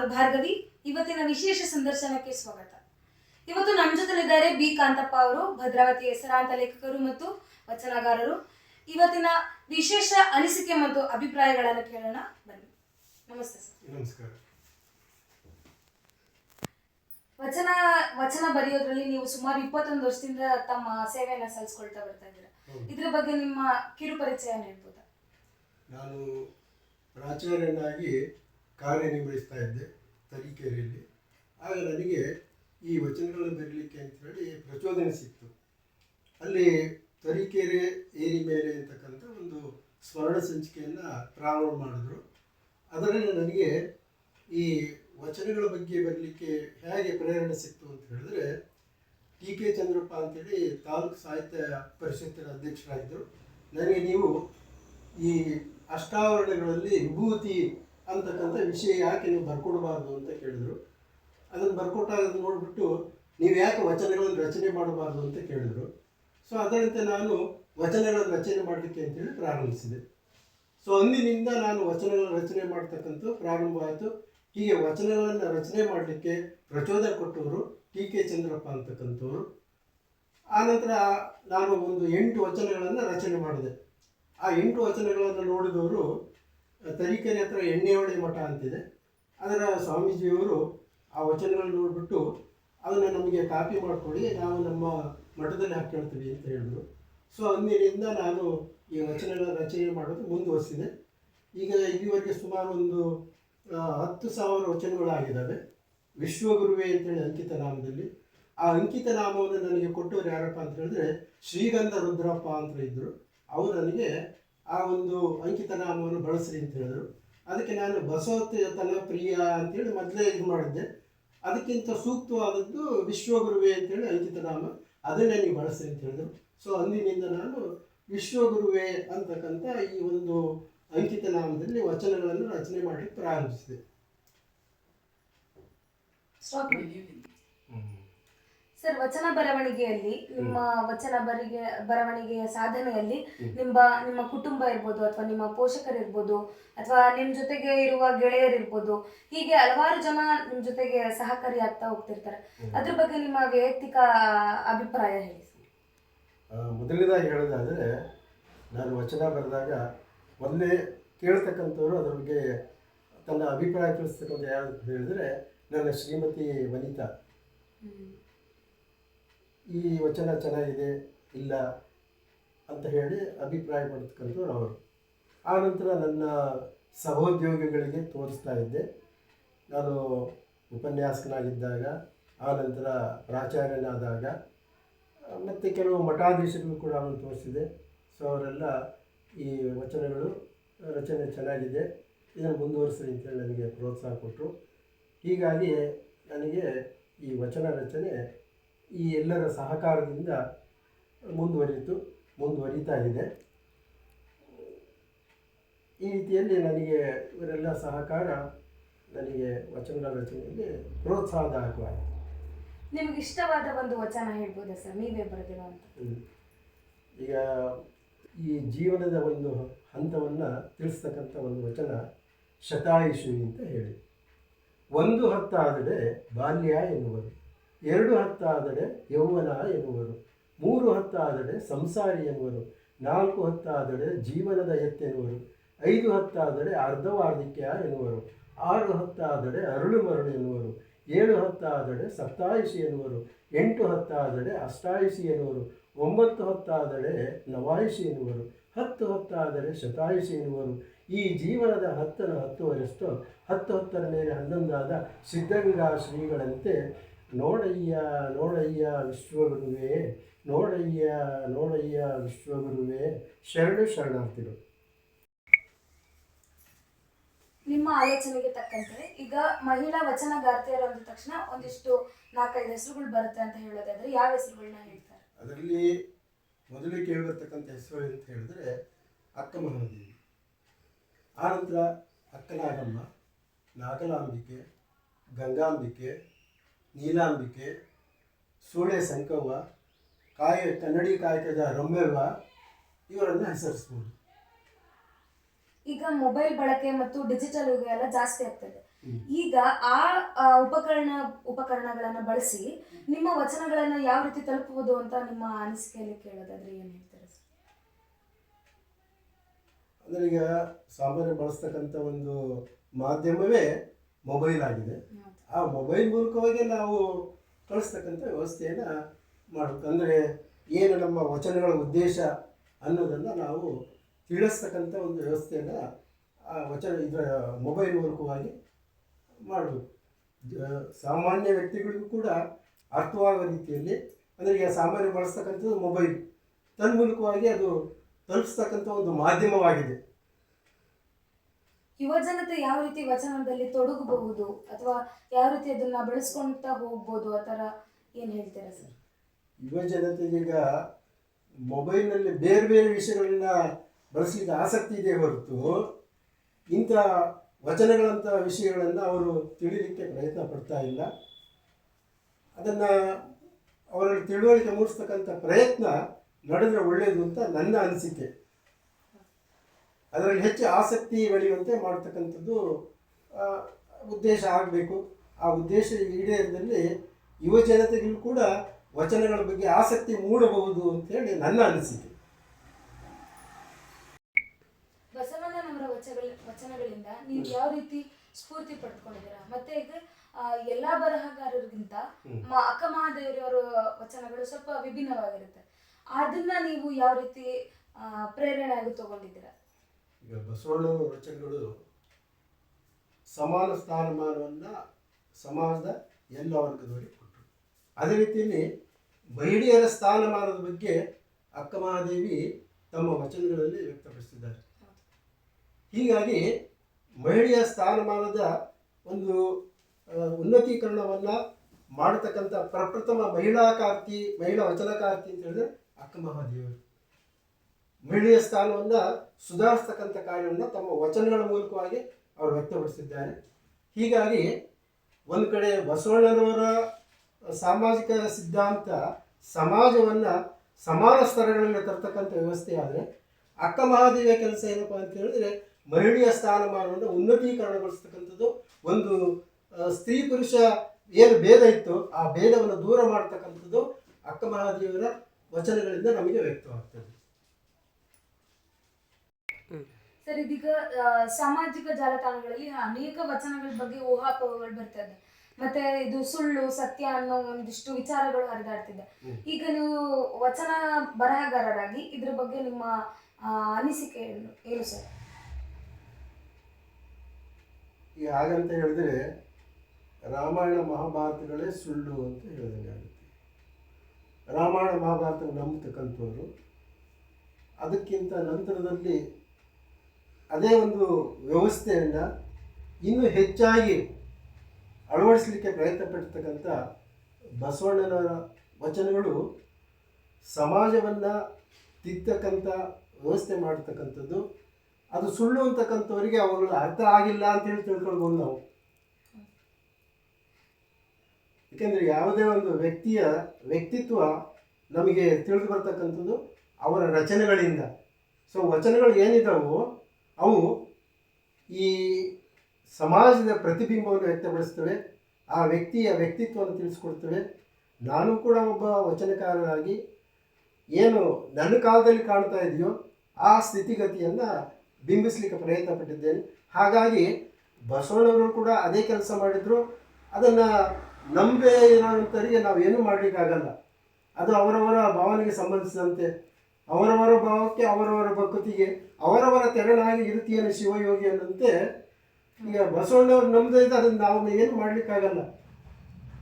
ನಾನು ಭಾರ್ಗವಿ ಇವತ್ತಿನ ವಿಶೇಷ ಸಂದರ್ಶನಕ್ಕೆ ಸ್ವಾಗತ. ಇವತ್ತು ನಮ್ಮ ಜೊತೆಲಿದ್ದಾರೆ ಬಿ. ಕಾಂತಪ್ಪ ಅವರು ಭದ್ರಾವತಿ ಹೆಸರಾಂತ ಲೇಖಕರು ಮತ್ತು ವಚನಗಾರರು. ಇವತ್ತಿನ ವಿಶೇಷ ಅನಿಸಿಕೆ ಮತ್ತು ಅಭಿಪ್ರಾಯಗಳನ್ನು ಕೇಳೋಣ ಬನ್ನಿ. ನಮಸ್ತೆ ಸರ್. ನಮಸ್ಕಾರ. ವಚನ ವಚನ ಬರೆಯೋದ್ರಲ್ಲಿ ನೀವು ಸುಮಾರು ಇಪ್ಪತ್ತೊಂದು ವರ್ಷದಿಂದ ತಮ್ಮ ಸೇವೆಯನ್ನ ಸಲ್ಲಿಸ್ಕೊಳ್ತಾ ಬರ್ತಾ ಇದ್ದೀರಾ. ಇದ್ರ ಬಗ್ಗೆ ನಿಮ್ಮ ಕಿರು ಪರಿಚಯ ಹೇಳ್ಬೋದಾ? ನಾನು ಪ್ರಾಚಾರ್ಯನಾಗಿ ಕಾರ್ಯನಿರ್ವಹಿಸ್ತಾ ಇದ್ದೆ ತರೀಕೆರೆಯಲ್ಲಿ. ಆಗ ನನಗೆ ಈ ವಚನಗಳನ್ನು ಬರೀಲಿಕ್ಕೆ ಹೇಳಿ ಪ್ರಚೋದನೆ ಸಿಕ್ತು. ಅಲ್ಲಿ ತರೀಕೆರೆ ಏರಿ ಮೇಲೆ ಅಂತಕ್ಕಂಥ ಒಂದು ಸ್ವರ್ಣ ಸಂಚಿಕೆಯನ್ನು ಪ್ರಾರಂಭ ಮಾಡಿದ್ರು. ಅದರಲ್ಲಿ ನನಗೆ ಈ ವಚನಗಳ ಬಗ್ಗೆ ಬರಲಿಕ್ಕೆ ಹೇಗೆ ಪ್ರೇರಣೆ ಸಿಕ್ತು ಅಂತ ಹೇಳಿದ್ರೆ ಟಿ ಕೆ ಚಂದ್ರಪ್ಪ ಅಂತೇಳಿ ತಾಲೂಕು ಸಾಹಿತ್ಯ ಪರಿಷತ್ತಿನ ಅಧ್ಯಕ್ಷರಾಗಿದ್ದರು. ನನಗೆ ನೀವು ಈ ಅಷ್ಟಾವರಣಗಳಲ್ಲಿ ವಿಭೂತಿ ಅಂತಕ್ಕಂಥ ವಿಷಯ ಯಾಕೆ ನೀವು ಬರ್ಕೊಡಬಾರ್ದು ಅಂತ ಕೇಳಿದರು. ಅದನ್ನು ಬರ್ಕೊಟ್ಟಾಗ ನೋಡಿಬಿಟ್ಟು ನೀವು ಯಾಕೆ ವಚನಗಳನ್ನು ರಚನೆ ಮಾಡಬಾರ್ದು ಅಂತ ಕೇಳಿದರು. ಸೊ ಅದರಂತೆ ನಾನು ವಚನಗಳನ್ನು ರಚನೆ ಮಾಡಲಿಕ್ಕೆ ಅಂತೇಳಿ ಪ್ರಾರಂಭಿಸಿದೆ. ಸೊ ಅಂದಿನಿಂದ ನಾನು ವಚನಗಳನ್ನು ರಚನೆ ಮಾಡ್ತಕ್ಕಂಥ ಪ್ರಾರಂಭವಾಯಿತು ಹೀಗೆ ವಚನಗಳನ್ನು ರಚನೆ ಮಾಡಲಿಕ್ಕೆ ಪ್ರಚೋದನೆ ಕೊಟ್ಟವರು ಟಿ ಕೆ ಚಂದ್ರಪ್ಪ ಅಂತಕ್ಕಂಥವ್ರು. ಆನಂತರ ನಾನು ಒಂದು ಎಂಟು ವಚನಗಳನ್ನು ರಚನೆ ಮಾಡಿದೆ. ಆ ಎಂಟು ವಚನಗಳನ್ನು ನೋಡಿದವರು ತರೀಕೆರೆ ಹತ್ರ ಎಣ್ಣೆಹೊಳೆ ಮಠ ಅಂತಿದೆ. ಅದರ ಸ್ವಾಮೀಜಿಯವರು ಆ ವಚನಗಳನ್ನು ನೋಡಿಬಿಟ್ಟು ಅದನ್ನು ನಮಗೆ ಕಾಪಿ ಮಾಡಿಕೊಡಿ, ನಾವು ನಮ್ಮ ಮಠದಲ್ಲಿ ಹಾಕ್ಕೊಳ್ತೀವಿ ಅಂತ ಹೇಳಿದ್ರು. ಸೊ ಅಂದಿನಿಂದ ನಾನು ಈ ವಚನಗಳ ರಚನೆ ಮಾಡೋದು ಮುಂದುವರಿಸಿದೆ. ಈಗ ಇಲ್ಲಿವರೆಗೆ ಸುಮಾರು ಒಂದು ಹತ್ತು ಸಾವಿರ ವಚನಗಳಾಗಿದ್ದಾವೆ. ವಿಶ್ವಗುರುವೆ ಅಂತೇಳಿ ಅಂಕಿತ ನಾಮದಲ್ಲಿ ಆ ಅಂಕಿತ ನಾಮವನ್ನು ನನಗೆ ಕೊಟ್ಟವರು ಯಾರಪ್ಪ ಅಂತ ಹೇಳಿದ್ರೆ ಶ್ರೀಗಂಧ ರುದ್ರಪ್ಪ ಅಂತ ಇದ್ದರು ಅವರು ನನಗೆ ಆ ಒಂದು ಅಂಕಿತ ನಾಮವನ್ನು ಬಳಸ್ರಿ ಅಂತ ಹೇಳಿದ್ರು. ಅದಕ್ಕೆ ನಾನು ಬಸವತನ ಪ್ರಿಯ ಅಂತೇಳಿ ಮೊದಲೇ ಇದು ಮಾಡಿದ್ದೆ. ಅದಕ್ಕಿಂತ ಸೂಕ್ತವಾದದ್ದು ವಿಶ್ವಗುರುವೆ ಅಂತೇಳಿ ಅಂಕಿತ ನಾಮ ಅದನ್ನೇ ನೀವು ಬಳಸ್ರಿ ಅಂತ ಹೇಳಿದ್ರು. ಸೊ ಅಂದಿನಿಂದ ನಾನು ವಿಶ್ವಗುರುವೆ ಅಂತಕ್ಕಂಥ ಈ ಒಂದು ಅಂಕಿತ ನಾಮದಲ್ಲಿ ವಚನಗಳನ್ನು ರಚನೆ ಮಾಡಲಿಕ್ಕೆ ಪ್ರಾರಂಭಿಸಿದೆ. ಸರ್ ವಚನ ಬರವಣಿಗೆಯಲ್ಲಿ ನಿಮ್ಮ ವಚನ ಬರಿಗೆ ಬರವಣಿಗೆಯ ಸಾಧನೆಯಲ್ಲಿ ನಿಮ್ಮ ನಿಮ್ಮ ಕುಟುಂಬ ಇರ್ಬೋದು ಅಥವಾ ನಿಮ್ಮ ಪೋಷಕರಿರ್ಬೋದು ಅಥವಾ ನಿಮ್ಮ ಜೊತೆಗೆ ಇರುವ ಗೆಳೆಯರಿರ್ಬೋದು ಹೀಗೆ ಹಲವಾರು ಜನ ನಿಮ್ಮ ಜೊತೆಗೆ ಸಹಕಾರಿ ಆಗ್ತಾ ಹೋಗ್ತಿರ್ತಾರೆ ಅದ್ರ ಬಗ್ಗೆ ನಿಮ್ಮ ವೈಯಕ್ತಿಕ ಅಭಿಪ್ರಾಯ ಹೇಳಿ ಮೊದಲನೇದಾಗಿ ಹೇಳೋದಾದರೆ ನಾನು ವಚನ ಬರೆದಾಗ ಮೊದಲೇ ಕೇಳ್ತಕ್ಕಂಥವ್ರು ಅದ್ರ ಬಗ್ಗೆ ತನ್ನ ಅಭಿಪ್ರಾಯ ತಿಳಿಸ್ತಕ್ಕಂಥ ಯಾರು ಹೇಳಿದ್ರೆ ನನ್ನ ಶ್ರೀಮತಿ ವನಿತಾ. ಈ ವಚನ ಚೆನ್ನಾಗಿದೆ, ಇಲ್ಲ ಅಂತ ಹೇಳಿ ಅಭಿಪ್ರಾಯ ಪಡ್ತಕ್ಕಂಥವ್ರು ಅವರು. ಆನಂತರ ನನ್ನ ಸಹೋದ್ಯೋಗಿಗಳಿಗೆ ತೋರಿಸ್ತಾ ಇದ್ದೆ. ನಾನು ಉಪನ್ಯಾಸಕನಾಗಿದ್ದಾಗ ಆನಂತರ ಪ್ರಾಚಾರ್ಯನಾದಾಗ, ಮತ್ತು ಕೆಲವು ಮಠಾಧೀಶರಿಗೂ ಕೂಡ ಅವನು ತೋರಿಸಿದೆ. ಸೊ ಅವರೆಲ್ಲ ಈ ವಚನಗಳು, ರಚನೆ ಚೆನ್ನಾಗಿದೆ. ಇದನ್ನು ಮುಂದುವರಿಸಿ ಅಂತೇಳಿ ನನಗೆ ಪ್ರೋತ್ಸಾಹ ಕೊಟ್ಟರು. ಹೀಗಾಗಿ ನನಗೆ ಈ ವಚನ ರಚನೆ ಈ ಎಲ್ಲರ ಸಹಕಾರದಿಂದ ಮುಂದುವರಿತು ಮುಂದುವರಿತಾ ಇದೆ. ಈ ರೀತಿಯಲ್ಲಿ ನನಗೆ ಇವರೆಲ್ಲ ಸಹಕಾರ ನನಗೆ ವಚನಗಳ ರಚನೆಯಲ್ಲಿ ಪ್ರೋತ್ಸಾಹದಾಯಕವಾಯಿತು ನಿಮ್ಗೆ ಇಷ್ಟವಾದ ಒಂದು ವಚನ ಹೇಳ್ಬೋದಾ ಸರ್? ನೀವೇ. ಈಗ ಈ ಜೀವನದ ಒಂದು ಹಂತವನ್ನು ತಿಳಿಸ್ತಕ್ಕಂಥ ಒಂದು ವಚನ ಶತಾಯುಷು ಅಂತ ಹೇಳಿ. ಒಂದು ಹತ್ತಾದರೆ ಬಾಲ್ಯ ಎನ್ನುವರು ಎರಡು ಹತ್ತಾದರೆ ಯೌವನ ಎನ್ನುವರು ಮೂರು ಹತ್ತಾದರೆ ಸಂಸಾರಿ ಎನ್ನುವರು ನಾಲ್ಕು ಹತ್ತಾದರೆ ಜೀವನದ ಎತ್ತೆನ್ನುವರು ಐದು ಹತ್ತಾದರೆ ಅರ್ಧವಾರ್ಧಿಕ್ಯ ಎನ್ನುವರು. ಆರು ಹತ್ತಾದರೆ ಅರಳು ಮರಳು ಎನ್ನುವರು. ಏಳು ಹತ್ತಾದರೆ ಸಪ್ತಾಯುಷಿ ಎನ್ನುವರು. ಎಂಟು ಹತ್ತಾದರೆ ಅಷ್ಟಾಯುಷಿ ಎನ್ನುವರು. ಒಂಬತ್ತು ಹತ್ತಾದರೆ ನವಾಯುಷಿ ಎನ್ನುವರು. ಹತ್ತು ಹತ್ತಾದರೆ ಶತಾಯುಷಿ ಎನ್ನುವರು. ಈ ಜೀವನದ ಹತ್ತನ ಹತ್ತುವರೆಷ್ಟು ಹತ್ತು ಹತ್ತರ ಮೇಲೆ ಹನ್ನೊಂದಾದ ಸಿದ್ಧಗಂಗಾ ಶ್ರೀಗಳಂತೆ ನೋಡಯ್ಯ ನೋಡಯ್ಯ ವಿಶ್ವಗುರುವೇ ನೋಡಯ್ಯ ನೋಡಯ್ಯ ವಿಶ್ವಗುರುವೇ ಶರಣು ಶರಣಾರ್ಥಿಗಳು. ನಿಮ್ಮ ಆಲೋಚನೆಗೆ ತಕ್ಕಂತೆ ಈಗ ಮಹಿಳಾ ವಚನಗಾರ್ತಿಯರು ಅಂದ ತಕ್ಷಣ ಒಂದಿಷ್ಟು ನಾಲ್ಕೈದು ಹೆಸರುಗಳು ಬರುತ್ತೆ ಅಂತ ಹೇಳೋದಾದ್ರೆ ಯಾವ ಹೆಸರುಗಳನ್ನ ಹೇಳ್ತಾರೆ? ಅದರಲ್ಲಿ ಮೊದಲು ಕೇಳಿರ್ತಕ್ಕಂಥ ಹೆಸರು ಅಂತ ಹೇಳಿದ್ರೆ ಅಕ್ಕ ಮಹಾದೇವಿ ಆನಂತರ ಅಕ್ಕನಾಗಮ್ಮ ನಾಗಲಾಂಬಿಕೆ ಗಂಗಾಂಬಿಕೆ ನೀಲಾಂಬಿಕೆ ಸೂಳೆ ಸಂಕವ್ವ ಕಾಯ ಕನ್ನಡಿ ಕಾಯಕದ ರಮ್ಯವ್ವ ಇವರನ್ನು ಹೆಸರಿಸ್ಬೋದು. ಈಗ ಮೊಬೈಲ್ ಬಳಕೆ ಮತ್ತು ಡಿಜಿಟಲ್ ಯುಗ ಎಲ್ಲ ಜಾಸ್ತಿ ಆಗ್ತದೆ. ಈಗ ಆ ಉಪಕರಣ ಉಪಕರಣಗಳನ್ನ ಬಳಸಿ ನಿಮ್ಮ ವಚನಗಳನ್ನ ಯಾವ ರೀತಿ ತಲುಪಬಹುದು ಅಂತ ನಿಮ್ಮ ಅನಿಸಿಕೆಯಲ್ಲಿ ಕೇಳೋದಾದ್ರೆ ಏನ್ ಹೇಳ್ತಾರೆ ಅಂದರೆ ಈಗ ಸಾಮಾನ್ಯ ಬಳಸ್ತಕ್ಕಂಥ ಒಂದು ಮಾಧ್ಯಮವೇ ಮೊಬೈಲ್ ಆಗಿದೆ. ಆ ಮೊಬೈಲ್ ಮೂಲಕವಾಗಿ ನಾವು ಕಳಿಸ್ತಕ್ಕಂಥ ವ್ಯವಸ್ಥೆಯನ್ನು ಮಾಡಬೇಕು. ಅಂದರೆ ಏನು ನಮ್ಮ ವಚನಗಳ ಉದ್ದೇಶ ಅನ್ನೋದನ್ನು ನಾವು ತಿಳಿಸ್ತಕ್ಕಂಥ ಒಂದು ವ್ಯವಸ್ಥೆಯನ್ನು ಆ ವಚನ ಇದರ ಮೊಬೈಲ್ ಮೂಲಕವಾಗಿ ಮಾಡಬೇಕು. ಸಾಮಾನ್ಯ ವ್ಯಕ್ತಿಗಳಿಗೂ ಕೂಡ ಅರ್ಥವಾಗುವ ರೀತಿಯಲ್ಲಿ ಅಂದರೆ ಈಗ ಸಾಮಾನ್ಯ ಬಳಸ್ತಕ್ಕಂಥದ್ದು ಮೊಬೈಲ್ ತನ್ಮೂಲಕವಾಗಿ ಅದು ತಲುಪಿಸ್ತಕ್ಕಂಥ ಒಂದು ಮಾಧ್ಯಮವಾಗಿದೆ. ಯುವ ಜನತೆ ಯಾವ ರೀತಿ ವಚನದಲ್ಲಿ ತೊಡಗಬಹುದು ಅಥವಾ ಯಾವ ರೀತಿ ಅದನ್ನ ಬೆಳೆಸ್ಕೊಂತ ಹೋಗ್ಬೋದು ಆ ಥರ ಏನು ಹೇಳ್ತೀರಾ ಸರ್? ಯುವ ಈಗ ಮೊಬೈಲ್ನಲ್ಲಿ ಬೇರೆ ಬೇರೆ ವಿಷಯಗಳನ್ನ ಬಳಸಿದ ಆಸಕ್ತಿ ಇದೆ ಹೊರತು ಇಂಥ ವಚನಗಳಂಥ ವಿಷಯಗಳನ್ನು ಅವರು ತಿಳಿಲಿಕ್ಕೆ ಪ್ರಯತ್ನ ಪಡ್ತಾ ಇಲ್ಲ. ಅದನ್ನು ಅವರಲ್ಲಿ ತಿಳುವಳಿಕೆ ಮೂಡಿಸ್ತಕ್ಕಂಥ ಪ್ರಯತ್ನ ನಡೆದ್ರೆ ಒಳ್ಳೆಯದು ಅಂತ ನನ್ನ ಅನಿಸಿಕೆ. ಅದರಲ್ಲಿ ಹೆಚ್ಚು ಆಸಕ್ತಿ ಬೆಳೆಯುವಂತೆ ಮಾಡ್ತಕ್ಕಂಥದ್ದು ಆ, ಉದ್ದೇಶ ಆಗಬೇಕು. ಆ ಉದ್ದೇಶ ಈಡೇರದಲ್ಲಿ ಯುವ ಜನತೆಗೂ ಕೂಡ ವಚನಗಳ ಬಗ್ಗೆ ಆಸಕ್ತಿ ಮೂಡಬಹುದು ಅಂತೇಳಿ ನನ್ನ ಅನಿಸಿಕೆ. ಬಸವಣ್ಣನವರ ವಚಗಳ ವಚನಗಳಿಂದ ನೀವು ಯಾವ ರೀತಿ ಸ್ಫೂರ್ತಿ ಪಡ್ಕೊಂಡಿದ್ದೀರಾ? ಮತ್ತೆ ಇದು ಎಲ್ಲಾ ಬರಹಗಾರರಿಗಿಂತ ಅಕ್ಕ ಮಹಾದೇವರವರ ವಚನಗಳು ಸ್ವಲ್ಪ ವಿಭಿನ್ನವಾಗಿರುತ್ತೆ. ಅದನ್ನ ನೀವು ಯಾವ ರೀತಿ ಪ್ರೇರಣೆ ಆಗಿ ತಗೊಂಡಿದ್ದೀರಾ? ಈಗ ಬಸವಣ್ಣನ ವಚನಗಳು ಸಮಾನ ಸ್ಥಾನಮಾನವನ್ನು ಸಮಾಜದ ಎಲ್ಲ ವರ್ಗದವರಿಗೆ ಕೊಟ್ಟರು. ಅದೇ ರೀತಿಯಲ್ಲಿ ಮಹಿಳೆಯರ ಸ್ಥಾನಮಾನದ ಬಗ್ಗೆ ಅಕ್ಕ ಮಹಾದೇವಿ ತಮ್ಮ ವಚನಗಳಲ್ಲಿ ವ್ಯಕ್ತಪಡಿಸಿದ್ದಾರೆ. ಹೀಗಾಗಿ ಮಹಿಳೆಯ ಸ್ಥಾನಮಾನದ ಒಂದು ಉನ್ನತೀಕರಣವನ್ನು ಮಾಡತಕ್ಕಂಥ ಪ್ರಪ್ರಥಮ ಮಹಿಳಾ ಕಾರ್ತಿ, ಮಹಿಳಾ ವಚನಕಾರ್ತಿ ಅಂತ ಹೇಳಿದ್ರೆ ಅಕ್ಕ ಮಹಾದೇವರು. ಮಹಿಳೆಯ ಸ್ಥಾನವನ್ನು ಸುಧಾರಿಸ್ತಕ್ಕಂಥ ಕಾರ್ಯವನ್ನು ತಮ್ಮ ವಚನಗಳ ಮೂಲಕವಾಗಿ ಅವರು ವ್ಯಕ್ತಪಡಿಸಿದ್ದಾರೆ. ಹೀಗಾಗಿ ಒಂದು ಕಡೆ ಬಸವಣ್ಣನವರ ಸಾಮಾಜಿಕ ಸಿದ್ಧಾಂತ ಸಮಾಜವನ್ನು ಸಮಾನ ಸ್ತರಗಳಲ್ಲಿ ತರ್ತಕ್ಕಂಥ ವ್ಯವಸ್ಥೆ ಆದರೆ ಅಕ್ಕ ಮಹಾದೇವಿಯ ಕೆಲಸ ಏನಪ್ಪ ಅಂತ ಹೇಳಿದ್ರೆ ಮಹಿಳೆಯ ಸ್ಥಾನಮಾನವನ್ನು ಉನ್ನತೀಕರಣಗೊಳಿಸ್ತಕ್ಕಂಥದ್ದು ಒಂದು ಸ್ತ್ರೀ ಪುರುಷ ಏನು ಭೇದ ಇತ್ತು ಆ ಭೇದವನ್ನು ದೂರ ಮಾಡ್ತಕ್ಕಂಥದ್ದು ಅಕ್ಕ ಮಹಾದೇವಿಯರ ವಚನಗಳಿಂದ ನಮಗೆ ವ್ಯಕ್ತವಾಗ್ತದೆ. ಸರ್ ಇದೀಗ ಸಾಮಾಜಿಕ ಜಾಲತಾಣಗಳಲ್ಲಿ ಅನೇಕ ವಚನಗಳ ಬಗ್ಗೆ ಊಹಾಪೋಹಗಳು ಬರ್ತಾ ಇದೆ. ಮತ್ತೆ ಇದು ಸುಳ್ಳು ಸತ್ಯ ಅನ್ನೋ ಒಂದಿಷ್ಟು ವಿಚಾರಗಳು ಹರಿದಾಡ್ತಿದೆ. ಈಗ ನೀವು ವಚನ ಬರಹಗಾರರಾಗಿ ಇದ್ರ ಬಗ್ಗೆ ನಿಮ್ಮ ಅನಿಸಿಕೆ ಏನು ಏನು ಸರ್? ಈಗ ಹಾಗಂತ ಹೇಳಿದ್ರೆ ರಾಮಾಯಣ ಮಹಾಭಾರತಗಳೇ ಸುಳ್ಳು ಅಂತ ಹೇಳಿದಂಗೆ ಆಗುತ್ತೆ. ರಾಮಾಯಣ ಮಹಾಭಾರತ ನಂಬತಕ್ಕಂಥವ್ರು ಅದಕ್ಕಿಂತ ನಂತರದಲ್ಲಿ ಅದೇ ಒಂದು ವ್ಯವಸ್ಥೆಯನ್ನು ಇನ್ನೂ ಹೆಚ್ಚಾಗಿ ಅಳವಡಿಸಲಿಕ್ಕೆ ಪ್ರಯತ್ನ ಪಡ್ತಕ್ಕಂಥ ಬಸವಣ್ಣನವರ ವಚನಗಳು ಸಮಾಜವನ್ನು ತಿದ್ದಕ್ಕಂಥ ವ್ಯವಸ್ಥೆ ಮಾಡ್ತಕ್ಕಂಥದ್ದು ಅದು ಸುಳ್ಳು ಅಂತಕ್ಕಂಥವರಿಗೆ ಅವುಗಳ ಅರ್ಥ ಆಗಿಲ್ಲ ಅಂತೇಳಿ ತಿಳ್ಕೊಳ್ಬೋದು ನಾವು. ಏಕೆಂದರೆ ಯಾವುದೇ ಒಂದು ವ್ಯಕ್ತಿಯ ವ್ಯಕ್ತಿತ್ವ ನಮಗೆ ತಿಳಿದು ಬರ್ತಕ್ಕಂಥದ್ದು ಅವರ ರಚನೆಗಳಿಂದ. ಸೊ ವಚನಗಳು ಏನಿದಾವೋ ಅವು ಈ ಸಮಾಜದ ಪ್ರತಿಬಿಂಬವನ್ನು ವ್ಯಕ್ತಪಡಿಸ್ತವೆ, ಆ ವ್ಯಕ್ತಿಯ ವ್ಯಕ್ತಿತ್ವವನ್ನು ತಿಳಿಸ್ಕೊಡ್ತವೆ ನಾನು ಕೂಡ ಒಬ್ಬ ವಚನಕಾರರಾಗಿ ಏನು ನನ್ನ ಕಾಲದಲ್ಲಿ ಕಾಣ್ತಾ ಇದೆಯೋ ಆ ಸ್ಥಿತಿಗತಿಯನ್ನು ಬಿಂಬಿಸಲಿಕ್ಕೆ ಪ್ರಯತ್ನ ಪಟ್ಟಿದ್ದೇನೆ. ಹಾಗಾಗಿ ಬಸವಣ್ಣವರು ಕೂಡ ಅದೇ ಕೆಲಸ ಮಾಡಿದ್ರು. ಅದನ್ನು ನಂಬೆ ಇರೋಂಥವರಿಗೆ ನಾವು ಏನೂ ಮಾಡಲಿಕ್ಕಾಗಲ್ಲ. ಅದು ಅವರವರ ಭಾವನೆಗೆ ಸಂಬಂಧಿಸಿದಂತೆ, ಅವರವರ ಭಾವಕ್ಕೆ ಅವರವರ ಭಕ್ತಿಗೆ ಅವರವರ ತೆರಳಾಗಿ ಇರುತ್ತೀಯನ ಶಿವಯೋಗಿ ಅನ್ನಂತೆ ಈಗ ಬಸವಣ್ಣವ್ರು ನಂಬದೇ ಇದ್ದ ಅದನ್ನು ನಾವು ಏನು ಮಾಡಲಿಕ್ಕಾಗಲ್ಲ.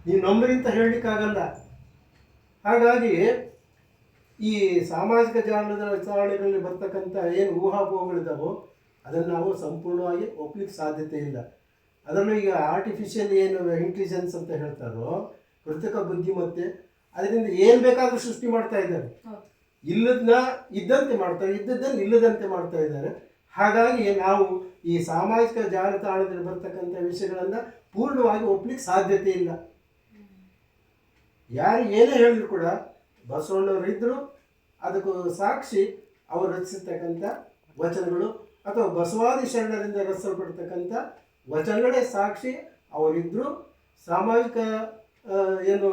ನೀವು ನಂಬ್ರಿ ಅಂತ ಹೇಳಲಿಕ್ಕಾಗಲ್ಲ. ಹಾಗಾಗಿ ಈ ಸಾಮಾಜಿಕ ಜಾಲದ ವಿಚಾರಣೆಗಳಲ್ಲಿ ಬರ್ತಕ್ಕಂಥ ಏನು ಊಹಾಪೋಹಗಳಿದ್ದಾವೋ ಅದನ್ನು ನಾವು ಸಂಪೂರ್ಣವಾಗಿ ಒಪ್ಲಿಕ್ಕೆ ಸಾಧ್ಯತೆ ಇಲ್ಲ. ಅದರಲ್ಲೂ ಈಗ ಆರ್ಟಿಫಿಷಿಯಲ್ ಏನು ಇಂಟೆಲಿಜೆನ್ಸ್ ಅಂತ ಹೇಳ್ತಾರೋ, ಕೃತಕ ಬುದ್ಧಿಮತ್ತೆ, ಅದರಿಂದ ಏನು ಬೇಕಾದರೂ ಸೃಷ್ಟಿ ಮಾಡ್ತಾ ಇದ್ದಾರೆ. ಇಲ್ಲದನ್ನ ಇದ್ದಂತೆ ಮಾಡ್ತಾರೆ ಇದ್ದದ್ದನ್ನು ಇಲ್ಲದಂತೆ ಮಾಡ್ತಾ ಇದ್ದಾರೆ. ಹಾಗಾಗಿ ನಾವು ಈ ಸಾಮಾಜಿಕ ಜಾಲತಾಣದಲ್ಲಿ ಬರ್ತಕ್ಕಂಥ ವಿಷಯಗಳನ್ನು ಪೂರ್ಣವಾಗಿ ಒಪ್ಲಿಕ್ಕೆ ಸಾಧ್ಯತೆ ಇಲ್ಲ. ಯಾರು ಏನೇ ಹೇಳಿದ್ರು ಕೂಡ ಬಸವಣ್ಣವರು ಇದ್ದರು ಅದಕ್ಕೂ ಸಾಕ್ಷಿ ಅವರು ರಚಿಸಿರ್ತಕ್ಕಂಥ ವಚನಗಳು ಅಥವಾ ಬಸವಾದಿ ಶರಣರಿಂದ ರಚಿಸಲ್ಪಡ್ತಕ್ಕಂಥ ವಚನಗಳೇ ಸಾಕ್ಷಿ ಅವರಿದ್ದರು ಸಾಮಾಜಿಕ ಏನು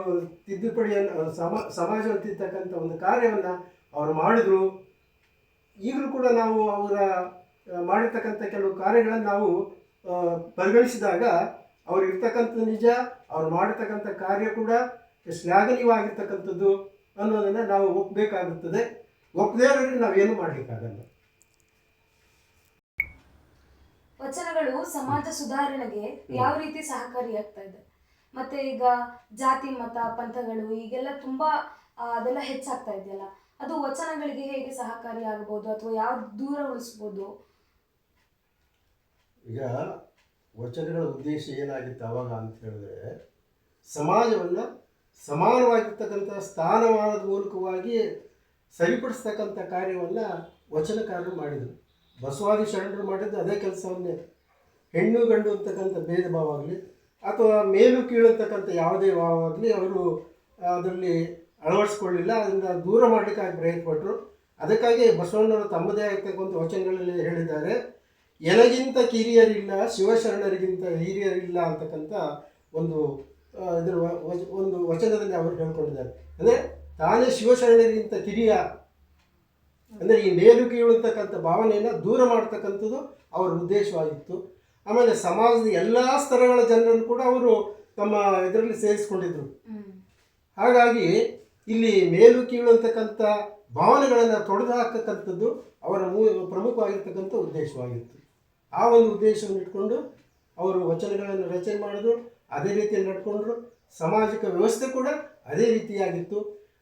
ತಿದ್ದುಪಡಿಯನ್ನು, ಸಮ, ಸಮಾಜದಲ್ಲಿ ತಿದ್ದಕ್ಕಂಥ ಒಂದು ಕಾರ್ಯವನ್ನು ಅವರು ಮಾಡಿದ್ರು ಈಗಲೂ ಕೂಡ ನಾವು ಅವರ ಮಾಡಿರ್ತಕ್ಕಂಥ ಕೆಲವು ಕಾರ್ಯಗಳನ್ನು ನಾವು ಪರಿಗಣಿಸಿದಾಗ ಅವ್ರು ಇರ್ತಕ್ಕಂಥ ನಿಜ ಅವ್ರು ಮಾಡಿರ್ತಕ್ಕಂಥ ಕಾರ್ಯ ಕೂಡ ಶ್ಲಾಘನೀಯವಾಗಿರ್ತಕ್ಕಂಥದ್ದು ಅನ್ನೋದನ್ನು ನಾವು ಒಪ್ಪಬೇಕಾಗುತ್ತದೆ ಒಪ್ಪದೇ ನಾವು ನಾವೇನು ಮಾಡಲಿಕ್ಕಾಗಲ್ಲ. ವಚನಗಳು ಸಮಾಜ ಸುಧಾರಣೆಗೆ ಯಾವ ರೀತಿ ಸಹಕಾರಿಯಾಗ್ತಾ ಇದೆ. ಮತ್ತೆ ಈಗ ಜಾತಿ ಮತ ಪಂಥಗಳು ಈಗೆಲ್ಲ ತುಂಬಾ ಅದೆಲ್ಲ ಹೆಚ್ಚಾಗ್ತಾ ಇದೆಯಲ್ಲ. ಅದು ವಚನಗಳಿಗೆ ಹೇಗೆ ಸಹಕಾರಿ ಆಗಬಹುದು ಅಥವಾ ಯಾವ ದೂರ ಉಳಿಸ್ಬೋದು? ಈಗ ವಚನಗಳ ಉದ್ದೇಶ ಏನಾಗಿತ್ತು ಅವಾಗ ಅಂತ ಹೇಳಿದ್ರೆ, ಸಮಾಜವನ್ನು ಸಮಾನವಾಗಿರ್ತಕ್ಕಂಥ ಸ್ಥಾನಮಾನದ ಮೂಲಕವಾಗಿ ಸರಿಪಡಿಸ್ತಕ್ಕಂಥ ಕಾರ್ಯವನ್ನು ವಚನಕಾರರು ಮಾಡಿದರು. ಬಸವಾದಿ ಶರಣರು ಮಾಡಿದ್ದು ಅದೇ ಕೆಲಸವನ್ನೇ. ಹೆಣ್ಣು ಗಂಡು ಅಂತಕ್ಕಂಥ ಭೇದ ಭಾವ ಆಗಲಿ, ಅಥವಾ ಮೇಲು ಕೀಳು ಯಾವುದೇ ಭಾವ ಆಗಲಿ, ಅವರು ಅದರಲ್ಲಿ ಅಳವಡಿಸ್ಕೊಳ್ಳಿಲ್ಲ ಅದರಿಂದ ದೂರ ಮಾಡಲಿಕ್ಕಾಗಿ ಪ್ರಯತ್ನಪಟ್ಟರು ಅದಕ್ಕಾಗಿ ಬಸವಣ್ಣವರು ತಮ್ಮದೇ ಆಗ್ತಕ್ಕಂಥ ವಚನಗಳಲ್ಲಿ ಹೇಳಿದ್ದಾರೆ. ಎನಗಿಂತ ಕಿರಿಯರಿಲ್ಲ ಶಿವಶರಣರಿಗಿಂತ ಹಿರಿಯರಿಲ್ಲ ಅಂತಕ್ಕಂಥ ಒಂದು ಇದರ ಒಂದು ವಚನದಲ್ಲಿ ಅವರು ಹೇಳ್ಕೊಂಡಿದ್ದಾರೆ. ಅಂದರೆ ತಾನೇ ಶಿವಶರಣರಿಗಿಂತ ಕಿರಿಯ. ಅಂದರೆ ಈ ಮೇಲು ಕೀಳು ಅಂತಕ್ಕಂಥ ಭಾವನೆಯನ್ನು ದೂರ ಮಾಡ್ತಕ್ಕಂಥದ್ದು ಅವರ ಉದ್ದೇಶವಾಗಿತ್ತು. ಆಮೇಲೆ ಸಮಾಜದ ಎಲ್ಲ ಸ್ತರಗಳ ಜನರನ್ನು ಕೂಡ ಅವರು ತಮ್ಮ ಇದರಲ್ಲಿ ಸೇರಿಸ್ಕೊಂಡಿದ್ರು. ಹಾಗಾಗಿ ಇಲ್ಲಿ ಮೇಲು ಕೀಳು ಅಂತಕ್ಕಂಥ ಭಾವನೆಗಳನ್ನು ತೊಡೆದು ಹಾಕ್ತಕ್ಕಂಥದ್ದು ಅವರ ಮೂ, ಪ್ರಮುಖವಾಗಿರ್ತಕ್ಕಂಥ ಉದ್ದೇಶವಾಗಿತ್ತು. ಆ ಒಂದು ಉದ್ದೇಶವನ್ನು ಇಟ್ಕೊಂಡು ಅವರು ವಚನಗಳನ್ನು ರಚನೆ ಮಾಡಿದ್ರು, ಅದೇ ರೀತಿಯಲ್ಲಿ ನಡ್ಕೊಂಡ್ರು. ಸಾಮಾಜಿಕ ವ್ಯವಸ್ಥೆ ಕೂಡ ಅದೇ ರೀತಿಯಾಗಿತ್ತು.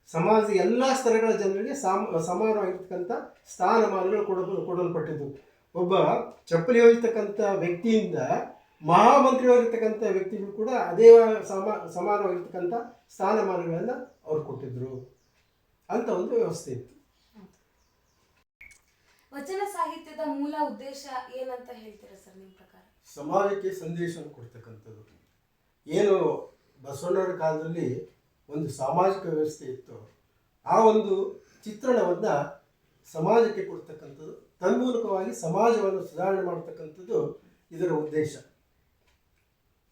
ಸಮಾಜದ ಎಲ್ಲ ಸ್ತರಗಳ ಜನರಿಗೆ ಸಾಮ, ಸಮಾನವಾಗಿರ್ತಕ್ಕಂಥ ಸ್ಥಾನಮಾನಗಳು ಕೊಡ ಕೊಡಲ್ಪಟ್ಟಿದ್ದು. ಒಬ್ಬ ಚಪ್ಪಲಿ ಹೋಗಿರ್ತಕ್ಕಂಥ ವ್ಯಕ್ತಿಯಿಂದ ಮಹಾಮಂತ್ರಿ ಹೋಗಿರ್ತಕ್ಕಂಥ ವ್ಯಕ್ತಿಗಳು ಕೂಡ ಅದೇ ಸಮ, ಸಮಾನವಾಗಿರ್ತಕ್ಕಂಥ ಸ್ಥಾನಮಾನಗಳನ್ನು ಅವ್ರು ಕೊಟ್ಟಿದ್ರು ಅಂತ ಒಂದು ವ್ಯವಸ್ಥೆ ಇತ್ತು. ವಚನ ಸಾಹಿತ್ಯದ ಮೂಲ ಉದ್ದೇಶ ಏನಂತ ಹೇಳ್ತೀರಾ ಸರ್ ನಿಮ್ಮ ಪ್ರಕಾರ? ಸಮಾಜಕ್ಕೆ ಸಂದೇಶವನ್ನು ಕೊಡ್ತಕ್ಕಂಥದ್ದು. ಏನು ಬಸವಣ್ಣರ ಕಾಲದಲ್ಲಿ ಒಂದು ಸಾಮಾಜಿಕ ವ್ಯವಸ್ಥೆ ಇತ್ತು. ಆ ಒಂದು ಚಿತ್ರಣವನ್ನು ಸಮಾಜಕ್ಕೆ ಕೊಡ್ತಕ್ಕಂಥದ್ದು ತನ್ಮೂಲಕವಾಗಿ ಸಮಾಜವನ್ನು ಸುಧಾರಣೆ ಮಾಡ್ತಕ್ಕಂಥದ್ದು ಇದರ ಉದ್ದೇಶ.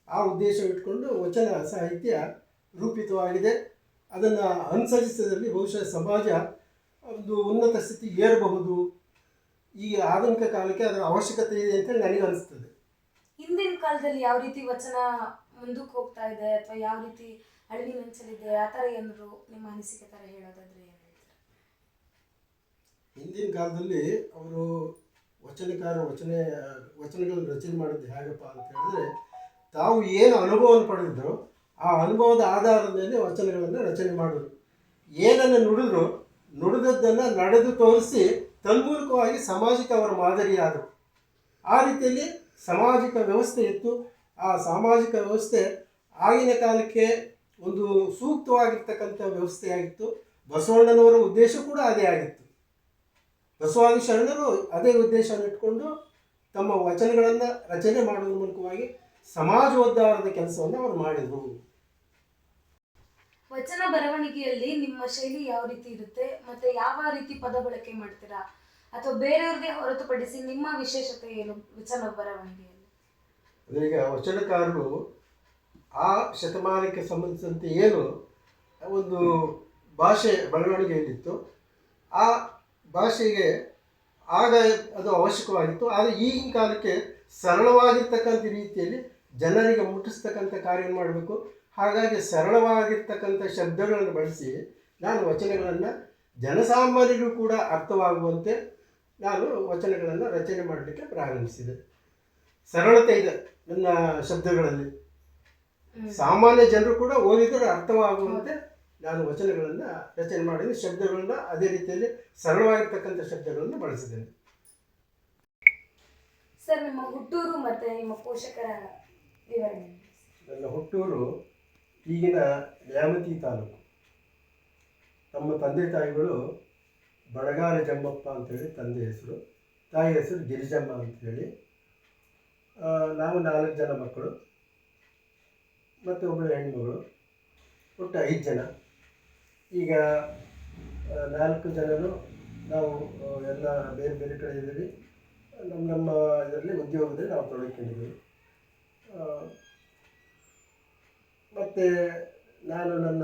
ಆ ಉದ್ದೇಶ ಇಟ್ಕೊಂಡು ವಚನ ಸಾಹಿತ್ಯ ರೂಪಿತವಾಗಿದೆ. ಅದನ್ನು ಅನುಸರಿಸಿದಲ್ಲಿ ಬಹುಶಃ ಸಮಾಜ ಒಂದು ಉನ್ನತ ಸ್ಥಿತಿ ಏರಬಹುದು. ಈ ಆಧುನಿಕ ಕಾಲಕ್ಕೆ ಅದರ ಅವಶ್ಯಕತೆ ಇದೆ ಅಂತ ನನಗೆ ಅನಿಸ್ತದೆ. ಹಿಂದಿನ ಕಾಲದಲ್ಲಿ ಯಾವ ರೀತಿ ವಚನ ಮುಂದಕ್ಕೆ ಹೋಗ್ತಾ ಇದೆ ಅಥವಾ ಯಾವ ರೀತಿ ಅಳಿವಿನಂಚಲಿದೆ ಆ ಥರ ಏನಾದ್ರು ನಿಮ್ಮ ಅನಿಸಿಕೆ ಥರ ಹೇಳೋದಾದ್ರೆ ಹಿಂದಿನ ಕಾಲದಲ್ಲಿ ಅವರು ವಚನಕಾರ ವಚನೆ ವಚನಗಳನ್ನು ರಚನೆ ಮಾಡಿದ್ದು ಹೇಗಪ್ಪ ಅಂತ ಹೇಳಿದ್ರೆ ತಾವು ಏನು ಅನುಭವವನ್ನು ಪಡೆದಿದ್ರು ಆ ಅನುಭವದ ಆಧಾರದ ಮೇಲೆ ವಚನಗಳನ್ನು ರಚನೆ ಮಾಡೋದು. ಏನನ್ನು ನುಡಿದ್ರು, ನುಡಿದದ್ದನ್ನು ನಡೆದು ತೋರಿಸಿ ತನ್ಮೂಲಕವಾಗಿ ಸಮಾಜಕ್ಕೆ ಅವರ ಮಾದರಿಯಾದರು ಆ ರೀತಿಯಲ್ಲಿ ಸಾಮಾಜಿಕ ವ್ಯವಸ್ಥೆ ಇತ್ತು. ಆ ಸಾಮಾಜಿಕ ವ್ಯವಸ್ಥೆ ಆಗಿನ ಕಾಲಕ್ಕೆ ಒಂದು ಸೂಕ್ತವಾಗಿರ್ತಕ್ಕಂಥ ವ್ಯವಸ್ಥೆಯಾಗಿತ್ತು. ಬಸವಣ್ಣನವರ ಉದ್ದೇಶ ಕೂಡ ಅದೇ ಆಗಿತ್ತು. ಬಸವಾದಿ ಶರಣರು ಅದೇ ಉದ್ದೇಶವನ್ನು ಇಟ್ಕೊಂಡು ತಮ್ಮ ವಚನಗಳನ್ನು ರಚನೆ ಮಾಡುವ ಮೂಲಕವಾಗಿ ಸಮಾಜೋದ್ಧಾರದ ಕೆಲಸವನ್ನು ಅವರು ಮಾಡಿದರು. ವಚನ ಬರವಣಿಗೆಯಲ್ಲಿ ನಿಮ್ಮ ಶೈಲಿ ಯಾವ ರೀತಿ ಇರುತ್ತೆ? ಮತ್ತೆ ಯಾವ ರೀತಿ ಪದ ಬಳಕೆ ಮಾಡ್ತೀರಾ? ಅಥವಾ ಬೇರೆಯವ್ರಿಗೆ ಹೊರತುಪಡಿಸಿ ನಿಮ್ಮ ವಿಶೇಷತೆ ಏನು ವಚನ ಬರವಣಿಗೆಯಲ್ಲಿ? ಈಗ ವಚನಕಾರರು ಆ ಶತಮಾನಕ್ಕೆ ಸಂಬಂಧಿಸಿದಂತೆ ಏನು ಒಂದು ಭಾಷೆ ಬೆಳವಣಿಗೆಯಲ್ಲಿತ್ತು ಆ ಭಾಷೆಗೆ ಆಗ ಅದು ಅವಶ್ಯಕವಾಗಿತ್ತು. ಆದರೆ ಈಗಿನ ಕಾಲಕ್ಕೆ ಸರಳವಾಗಿರ್ತಕ್ಕಂಥ ರೀತಿಯಲ್ಲಿ ಜನರಿಗೆ ಮುಟ್ಟಿಸ್ತಕ್ಕಂಥ ಕಾರ್ಯ ಮಾಡಬೇಕು? ಹಾಗಾಗಿ ಸರಳವಾಗಿರ್ತಕ್ಕಂಥ ಶಬ್ದಗಳನ್ನು ಬಳಸಿ ನಾನು ವಚನಗಳನ್ನು ಜನಸಾಮಾನ್ಯರಿಗೂ ಕೂಡ ಅರ್ಥವಾಗುವಂತೆ ನಾನು ವಚನಗಳನ್ನು ರಚನೆ ಮಾಡಲಿಕ್ಕೆ ಪ್ರಾರಂಭಿಸಿದೆ. ಸರಳತೆ ಇದೆ ನನ್ನ ಶಬ್ದಗಳಲ್ಲಿ. ಸಾಮಾನ್ಯ ಜನರು ಕೂಡ ಓದಿದರೆ ಅರ್ಥವಾಗುವಂತೆ ನಾನು ವಚನಗಳನ್ನು ರಚನೆ ಮಾಡಿದ. ಶಬ್ದಗಳನ್ನ ಅದೇ ರೀತಿಯಲ್ಲಿ ಸರಳವಾಗಿರ್ತಕ್ಕಂಥ ಶಬ್ದಗಳನ್ನು ಬಳಸಿದ್ದೇನೆ. ಸರ್ ನಿಮ್ಮ ಹುಟ್ಟೂರು ಮತ್ತು ನಿಮ್ಮ ಪೋಷಕರ ವಿವರಣೆ. ನನ್ನ ಹುಟ್ಟೂರು ಈಗಿನ ನ್ಯಾಮತಿ ತಾಲೂಕು. ನಮ್ಮ ತಂದೆ ತಾಯಿಗಳು ಬಡಗಾರ ಜಮ್ಮಪ್ಪ ಅಂತೇಳಿ ತಂದೆ ಹೆಸರು ತಾಯಿ ಹೆಸರು ಗಿರಿಜಮ್ಮ ಅಂತೇಳಿ ಆ, ನಾವು ನಾಲ್ಕು ಜನ ಮಕ್ಕಳು ಮತ್ತು ಒಬ್ಬಳು ಹೆಣ್ಮಗಳು ಒಟ್ಟು ಐದು ಜನ. ಈಗ ನಾಲ್ಕು ಜನರು ನಾವು ಎಲ್ಲ ಬೇರೆ ಬೇರೆ ಕಡೆ ಇದ್ದೀವಿ. ನಮ್ಮ ನಮ್ಮ ಇದರಲ್ಲಿ ಉದ್ಯೋಗದಲ್ಲಿ ನಾವು ತೊಡಗಿಕೊಂಡಿದ್ದೀವಿ. ಮತ್ತೆ ನಾನು ನನ್ನ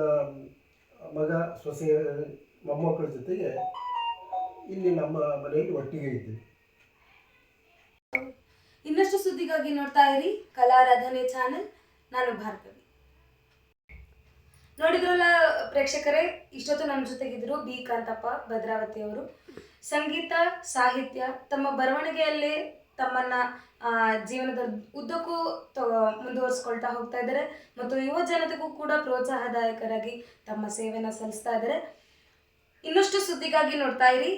ಮಗ ಸೊಸೆ ಮೊಮ್ಮಕ್ಕಳ ಜೊತೆಗೆ ಇಲ್ಲಿ ನಮ್ಮ ಮನೆಯಲ್ಲಿ ಒಟ್ಟಿಗೆ ಇದ್ದೀವಿ ಇನ್ನಷ್ಟು ಸುದ್ದಿಗಾಗಿ ನೋಡ್ತಾ ಇರಿ ಕಲಾರಾಧನೆ ಚಾನೆಲ್, ನಾನು ಭಾರ್ಗವಿ. ನೋಡಿದ್ರಲ್ಲ ಪ್ರೇಕ್ಷಕರೇ, ಇಷ್ಟೊತ್ತು ನಮ್ಮ ಜೊತೆಗಿದ್ರು ಬಿ. ಕಾಂತಪ್ಪ ಭದ್ರಾವತಿ ಅವರು. ಸಂಗೀತ, ಸಾಹಿತ್ಯ ತಮ್ಮ ಬರವಣಿಗೆಯಲ್ಲೇ ತಮ್ಮನ್ನ ಜೀವನದ ಉದ್ದಕ್ಕೂ ಮುಂದುವರಿಸ್ಕೊಳ್ತಾ ಹೋಗ್ತಾ ಇದ್ದಾರೆ. ಮತ್ತು ಯುವ ಜನತೆಗೂ ಕೂಡ ಪ್ರೋತ್ಸಾಹದಾಯಕರಾಗಿ ತಮ್ಮ ಸೇವೆನ ಸಲ್ಲಿಸ್ತಾ ಇದ್ದಾರೆ. ಇನ್ನಷ್ಟು ಸುದ್ದಿಗಾಗಿ ನೋಡ್ತಾ ಇರಿ.